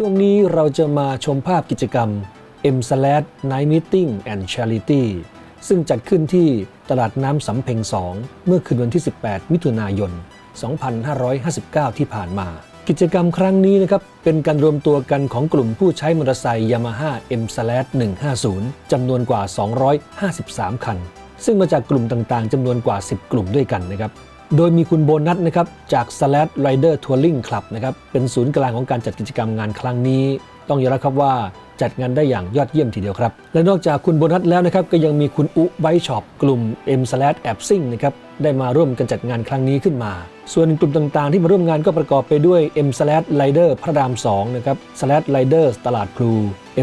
ช่วงนี้เราจะมาชมภาพกิจกรรม M Slash Night Meeting and Charity ซึ่งจัดขึ้นที่ตลาดน้ำสำเพ็ง 2 เมื่อคืนวันที่ 18 มิถุนายน 2559 ที่ผ่านมา กิจกรรมครั้งนี้นะครับ เป็นการรวมตัวกันของกลุ่มผู้ใช้มอเตอร์ไซค์ Yamaha M Slash 150จำนวนกว่า 253 คัน ซึ่งมาจากกลุ่มต่างๆจำนวนกว่า 10 กลุ่มด้วยกันนะครับ โดยมีคุณโบนัสนะครับจาก Slash Rider Touring Club นะครับเป็นศูนย์กลางของการจัดกิจกรรมงานครั้งนี้ ต้องยอมรับครับว่าจัดงานได้อย่างยอดเยี่ยมทีเดียวครับ และนอกจากคุณโบนัสแล้วนะครับก็ยังมีคุณอุไบช็อปกลุ่ม M Slash แอบซิ่งนะครับได้มาร่วมกันจัดงานครั้งนี้ขึ้นมา ส่วนกลุ่มต่างๆ ที่มาร่วมงานก็ประกอบไปด้วย M Slash Rider พระราม2นะครับ Slash Rider ตลาดพลู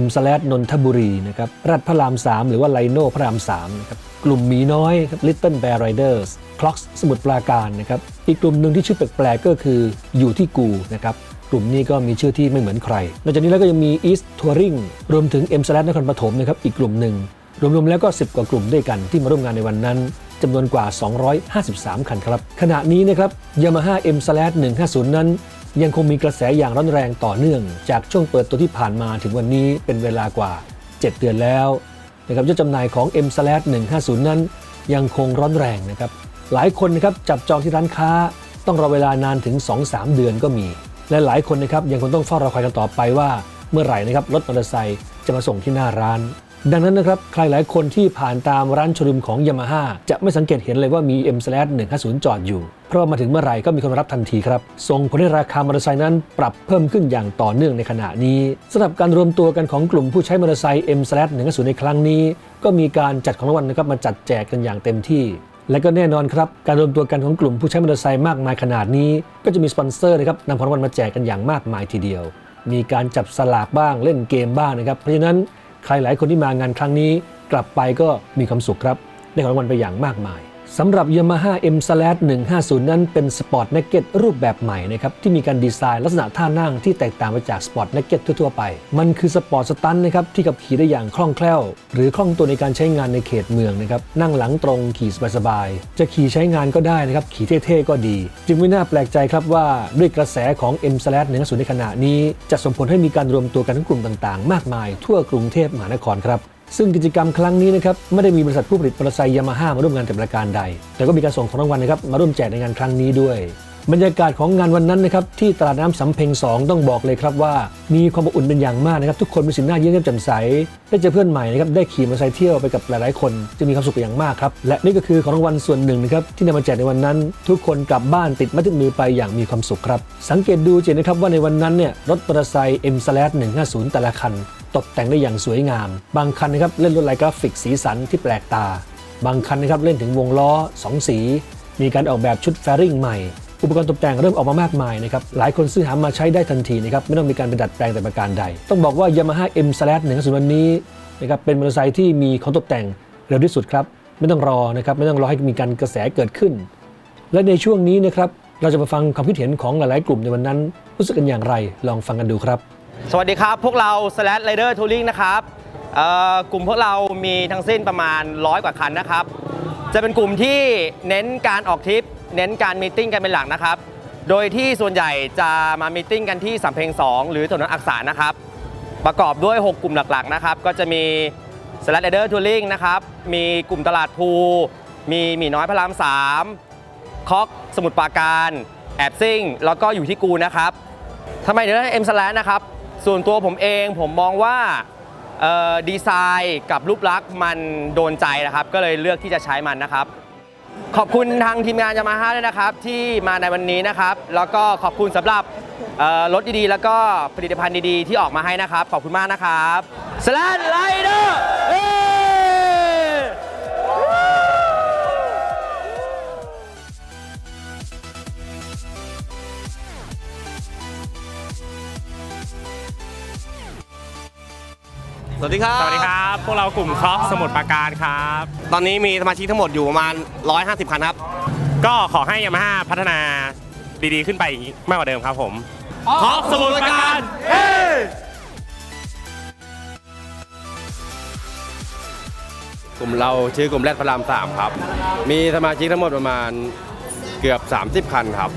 M Slash นนทบุรีนะครับรัฐพระราม 3 หรือว่าไลโนพระราม3นะครับ กลุ่มหมีน้อยครับ Little Bear Riders Clocks สมุทรปราการนะครับ อีกกลุ่มหนึ่งที่ชื่อแปลกๆก็คืออยู่ที่กูนะครับกลุ่มนี้ก็มีชื่อที่ไม่เหมือนใคร นอกจากนี้แล้วก็ยังมี East Touring รวมถึง M s l a s นครปฐมนะครับอีกกลุ่มหนึ่งรวมๆแล้วก็ 10 กว่ากลุ่มด้วยกันที่มาร่วมงานในวันนั้นจำนวนกว่า 253 คันครับ ขณะนี้นะครับ Yamaha M s l a s 150 นั้น ยังคงมีกระแสอย่างร้อนแรงต่อเนื่อง จากช่วงเปิดตัวที่ผ่านมาถึงวันนี้เป็นเวลากว่า 7 เดือนแล้ว นะครับยอดจำหน่ายของ M 150นั้นยังคงร้อนแรงนะครับหลายคนนะครับจับจองที่ร้านค้าต้องรอเวลานานถึง 2-3 เดือนก็มี และหลายคนนะครับยังคงต้องเฝ้ารอคอยกันต่อไปว่าเมื่อไหร่นะครับรถมอเตอร์ไซค์จะมาส่งที่หน้าร้าน ดังนั้นนะครับ ใครหลายคนที่ผ่านตามร้านโชว์รูมของ Yamaha จะไม่สังเกตเห็นเลยว่ามี M 150จอดอยู่ เพราะว่ามาถึงเมื่อไหร่ก็มีคนรับทันทีครับ ส่งผลให้ราคามอเตอร์ไซค์นั้นปรับเพิ่มขึ้นอย่างต่อเนื่องในขณะนี้สำหรับการรวมตัวกันของกลุ่มผู้ใช้มอเตอร์ไซค์ M 150ในครั้งนี้ ก็มีการจัดของรางวัลนะครับมาจัดแจกกันอย่างเต็มที่และก็แน่นอนครับ การรวมตัวกันของกลุ่มผู้ใช้มอเตอร์ไซค์มากมายขนาดนี้ ก็จะมีสปอนเซอร์นะครับนำของรางวัลมาแจกกันอย่างมากมายทีเดียว มีการจับสลากบ้างเล่นเกมบ้างนะครับ เพราะฉะนั้น ใครหลายคนที่มางานครั้งนี้กลับไปก็มีความสุขครับ ได้ของรางวัลไปอย่างมากมาย สำหรับ Yamaha M Slash 150 นั้นเป็นสปอร์ต n น k e d รูปแบบใหม่นะครับ ที่มีการดีไซน์ลักษณะท่านั่งที่แตกต่างไปจากสปอร์ต n น k e d ทั่วๆไป มันคือสปอร์ตสตันนะครับ ที่ขับขี่ได้อย่างคล่องแคล่ว หรือคล่องตัวในการใช้งานในเขตเมืองนะครับ นั่งหลังตรงขี่สบายๆ จะขี่ใช้งานก็ได้นะครับ ขี่เท่ๆ ก็ดี จึงไม่น่าแปลกใจครับว่าด้วยกระแสของ M Slash 150 ในขณะนี้ จะส่งผลให้มีการรวมตัวกันของกลุ่มต่างๆ มากมาย ทั่วกรุงเทพมหานครครับ ซึ่งกิจกรรมครั้งนี้นะครับไม่ได้มีบริษัทผู้ผลิตมอเตอร์ไซค์ยามาฮ่ามาร่วมงานแต่ประการใด แต่ก็มีการส่งของรางวัลนะครับมาร่วมแจกในงานครั้งนี้ด้วย บรรยากาศของงานวันนั้นนะครับที่ตลาดน้ำสำเพ็ง2 ต้องบอกเลยครับว่า มีความอบอุ่นเป็นอย่างมากนะครับทุกคนมีสีหน้ายิ้มแย้มแจ่มใสได้เจอเพื่อนใหม่นะครับได้ขี่มอเตอร์ไซค์เที่ยวไปกับหลายๆ คนจะมีความสุขเป็นอย่างมากครับและนี่ก็คือของรางวัลส่วนหนึ่งนะครับที่นำมาแจกในวันนั้น ทุกคนกลับบ้านติดไม้ติดมือไปอย่างมีความสุขครับสังเกตดูเห็นนะครับว่าในวันนั้นเนี่ยรถมอเตอร์ไซค์ M/150 แต่ละคัน ตกแต่งได้อย่างสวยงาม บางคันนะครับเล่นลวดลายกราฟิกสีสันที่แปลกตา บางคันนะครับเล่นถึงวงล้อ 2 สี มีการออกแบบชุดแฟริ่งใหม่ อุปกรณ์ตกแต่งเริ่มออกมามากมายนะครับ หลายคนซื้อหามาใช้ได้ทันทีนะครับ ไม่ต้องมีการไปดัดแปลงแต่ประการใด ต้องบอกว่า Yamaha M Slash 150วันนี้นะครับเป็นมอเตอร์ไซค์ที่มีของตกแต่งเร็วที่สุดครับ ไม่ต้องรอนะครับ ไม่ต้องรอให้มีการกระแสเกิดขึ้น และในช่วงนี้นะครับ เราจะมาฟังความคิดเห็นของหลาย ๆ กลุ่มในวันนั้น รู้สึกกันอย่างไร ลองฟังกันดูครับ สวัสดีครับ พวกเรา Slash Rider Touring นะครับกลุ่มพวกเรามีทั้งสิ้นประมาณร้อยกว่าคันนะครับ จะเป็นกลุ่มที่เน้นการออกทริป เน้นการมีติ้งกันเป็นหลักนะครับ โดยที่ส่วนใหญ่จะมามีติ้งกันที่สำเพ็ง 2 หรือถนนอักษรนะครับ ประกอบด้วย 6 กลุ่มหลักๆนะครับ ก็จะมี Slash Rider Touring นะครับ มีกลุ่มตลาดภู มีหมีน้อยพระราม3คอกสมุทรปราการ แอบซิ่ง แล้วก็อยู่ที่กูนะครับทำไมถึงได้เอ็มสแลนะครับ ส่วนตัวผมเองผมมองว่าดีไซน์กับรูปลักษณ์มันโดนใจนะครับ ก็เลยเลือกที่จะใช้มันนะครับ ขอบคุณทางทีมงานยามาฮ่าด้วยนะครับ ที่มาในวันนี้นะครับ แล้วก็ขอบคุณสำหรับรถดีๆ แล้วก็ผลิตภัณฑ์ดีๆ ที่ออกมาให้นะครับ ขอบคุณมากนะครับสแลนไลเดอร์ สวัสดีครับ สวัสดีครับ พวกเรากลุ่มครอสสมุทรปราการครับ ตอนนี้มีสมาชิกทั้งหมดอยู่ประมาณ 150 คันครับ ก็ขอให้ยามาฮ่าพัฒนาดีๆ ขึ้นไปอีกมากกว่าเดิมครับผมครอสสมุทรปราการกลุ่มเราชื่อกลุ่มแรดพระรามสามครับ มีสมาชิกทั้งหมดประมาณเกือบ 30 คันครับ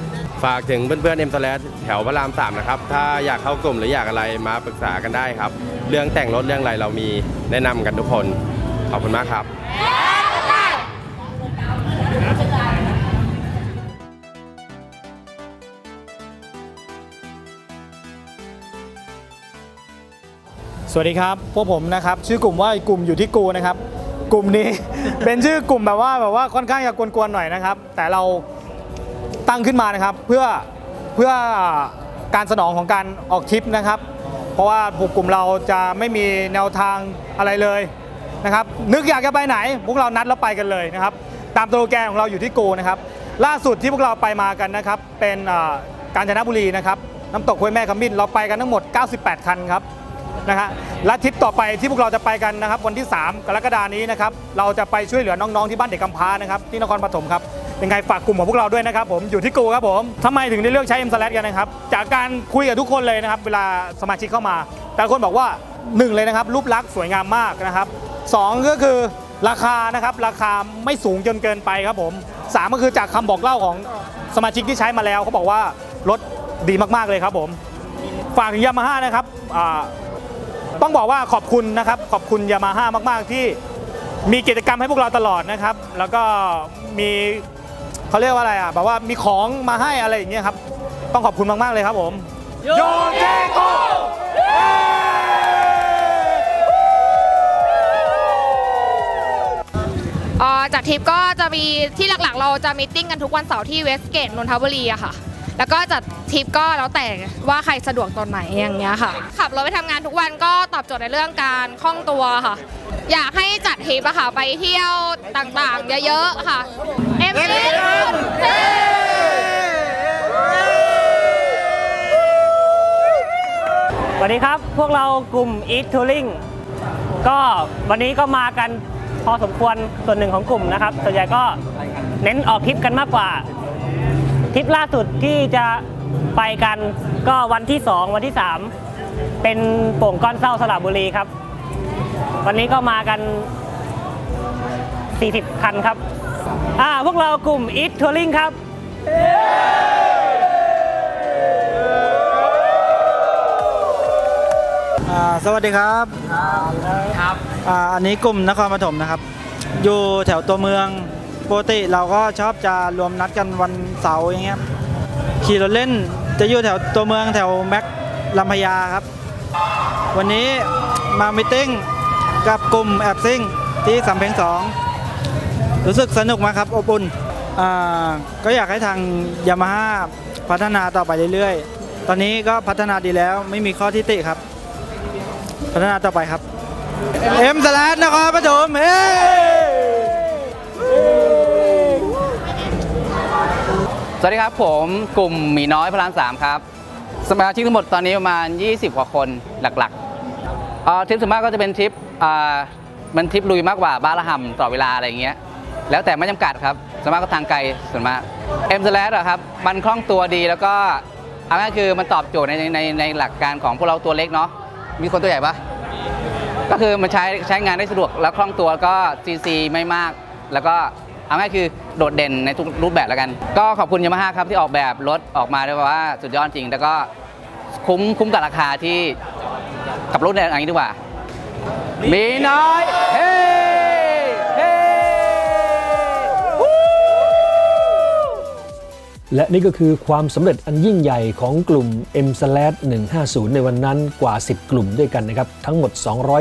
ฝากถึงเพื่อนๆเอ็มสแลแถวพระรามสามนะครับ ถ้าอยากเข้ากลุ่มหรืออยากอะไรมาปรึกษากันได้ครับ เรื่องแต่งรถเรื่องอะไรเรามีแนะนำกันทุกคน ขอบคุณมากครับ สวัสดีครับ พวกผมนะครับ ชื่อกลุ่มว่ากลุ่มอยู่ที่กูนะครับ กลุ่มนี้ เป็นชื่อกลุ่มแบบว่าแบบว่าค่อนข้างจะกวนๆหน่อยนะครับ แต่เรา ตั้งขึ้นมานะครับ เพื่อเพื่อการสนองของการออกทริปนะครับ เพราะว่าพวกกลุ่มเราจะไม่มีแนวทางอะไรเลยนะครับ นึกอยากจะไปไหน พวกเรานัดแล้วไปกันเลยนะครับ ตามโปรแกรมของเราอยู่ที่กูนะครับ ล่าสุดที่พวกเราไปมากันนะครับ เป็นกาญจนบุรีนะครับน้ำตกห้วยแม่ขมิ้นเราไปกันทั้งหมด 98 คันครับนะฮะและทริปต่อไปที่พวกเราจะไปกันนะครับ วันที่ 3 กรกฎานี้นะครับ เราจะไปช่วยเหลือน้องๆที่บ้านเด็กกำพร้านะครับ ที่นครปฐมครับ ยังไงฝากกลุ่มของพวกเราด้วยนะครับผมอยู่ที่กูครับผมทำไมถึงได้เลือกใช้ M s l a s กันนะครับ จากการคุยกับทุกคนเลยนะครับ เวลาสมาชิกเข้ามา แต่คนบอกว่าหนึ่งเลยนะครับรูปลักษณ์สวยงามมากนะครับสองก็คือราคานะครับราคาไม่สูงจนเกินไปครับผมสามก็คือจากคำบอกเล่าของสมาชิกที่ใช้มาแล้วเขาบอกว่ารถดีมากๆเลยครับผมฝากถึงยามาฮ่านะครับต้องบอกว่าขอบคุณนะครับขอบคุณยามาฮ่ามาก ๆ ที่มีกิจกรรมให้พวกเราตลอดนะครับ แล้วก็มี เขาเรียกว่าอะไรอะแบบว่ามีของมาให้อะไรอย่างเงี้ยครับ ต้องขอบคุณมาก ๆ เลยครับผมโยเจโกเอ่อจากทริปก็จะมีที่หลักๆ เราจะมีตติ้งกันทุกวันเสาร์ที่เวสเกตนนทบุรีอะค่ะ แล้วก็จัดทริปก็แล้วแต่ว่าใครสะดวกตอนไหนอย่างเงี้ยค่ะ ขับรถไปทำงานทุกวันก็ตอบโจทย์ในเรื่องการคล่องตัวค่ะ อยากให้จัดทริปอะค่ะไปเที่ยวต่างๆ เยอะๆค่ะ เอ็มซี สวัสดีครับ พวกเรากลุ่ม Eat Touring ก็วันนี้ก็มากันพอสมควรส่วนหนึ่งของกลุ่มนะครับ ส่วนใหญ่ก็เน้นออกทริปกันมากกว่า ทริปล่าสุดที่จะไปกันก็วันที่ 2 วันที่ 3 เป็นโป่งก้อนเศร้าสระบุรีครับ วันนี้ก็มากัน 40 คันครับ อ่าพวกเรากลุ่ม Eat Touring ครับ อ่าสวัสดีครับครับอ่าอันนี้กลุ่มนครปฐมนะครับ อยู่แถวตัวเมืองปกติเราก็ชอบจะรวมนัดกันวันเสาร์อย่างเงี้ยครับขี่รถเล่นจะอยู่แถวตัวเมืองแถวแม็กลำพญาครับ วันนี้มามิทติ้งกับกลุ่มแอบซิ่งที่สำเพ็งสองรู้สึกสนุกมากครับอบอุ่นอ่าก็อยากให้ทางยามาฮ่าพัฒนาต่อไปเรื่อยๆ ตอนนี้ก็พัฒนาดีแล้วไม่มีข้อที่ติครับ พัฒนาต่อไปครับเอ็มสลัดนครปฐมเฮ้สวัสดีครับผมกลุ่มหมีน้อยพระรามสามครับ สมาชิกทั้งหมดตอนนี้ประมาณ 20 กว่าคนหลักๆทริปส่วนมากก็จะเป็นทริปมันทริปลุยมากกว่าบ้าระห่ำต่อเวลาอะไรอย่างเงี้ยแล้วแต่ไม่จำกัดครับส่วนมากก็ทางไกลส่วนมากเอ็มสแลอะครับมันคล่องตัวดีแล้วก็เอาง่ายๆคือมันตอบโจทย์ในในในหลักการของพวกเราตัวเล็กเนาะ มีคนตัวใหญ่ปะก็คือมันใช้ใช้งานได้สะดวกแล้วคล่องตัวแล้วก็ CC ไม่มาก แล้วก็เอาง่ายคือโดดเด่นในทุกรูปแบบแล้วกัน ก็ขอบคุณยามาฮ่าครับที่ออกแบบรถออกมาได้ว่าสุดยอดจริง แล้วก็คุ้มคุ้มกับราคาที่กับรถอย่างนี้ดีกว่า มีน้อยเฮ้ และนี่ก็คือความสำเร็จอันยิ่งใหญ่ของกลุ่ม M s l a 150 ในวันนั้นกว่า 10 กลุ่มด้วยกันนะครับ ทั้งหมด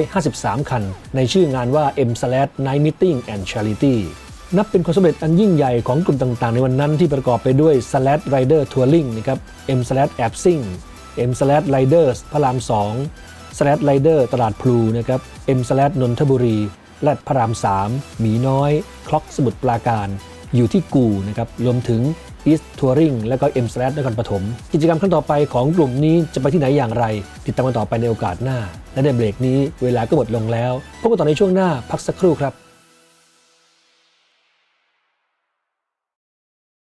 253 คัน ในชื่องานว่า M s l a Night Meeting and Charity นับเป็นความสำเร็จอันยิ่งใหญ่ของกลุ่มต่างๆ ในวันนั้นที่ประกอบไปด้วย s l a Rider Touring นะครับ M s l a แอบซิ่ง M s l a Riders พระราม 2 s l a Rider ตลาดพลูนะครับ M s l a นนทบุรี และพระราม 3 หมีน้อย คล็อกสมุทรปราการ อยู่ที่กูนะครับรวมถึง East Touring และก็ M s l a นครปฐมกิจกรรมขั้นต่อไปของกลุ่มนี้จะไปที่ไหนอย่างไร ติดตามกันต่อไปในโอกาสหน้า และในเบรกนี้เวลาก็หมดลงแล้วพบกันต่อในช่วงหน้าพักสักครู่ครับ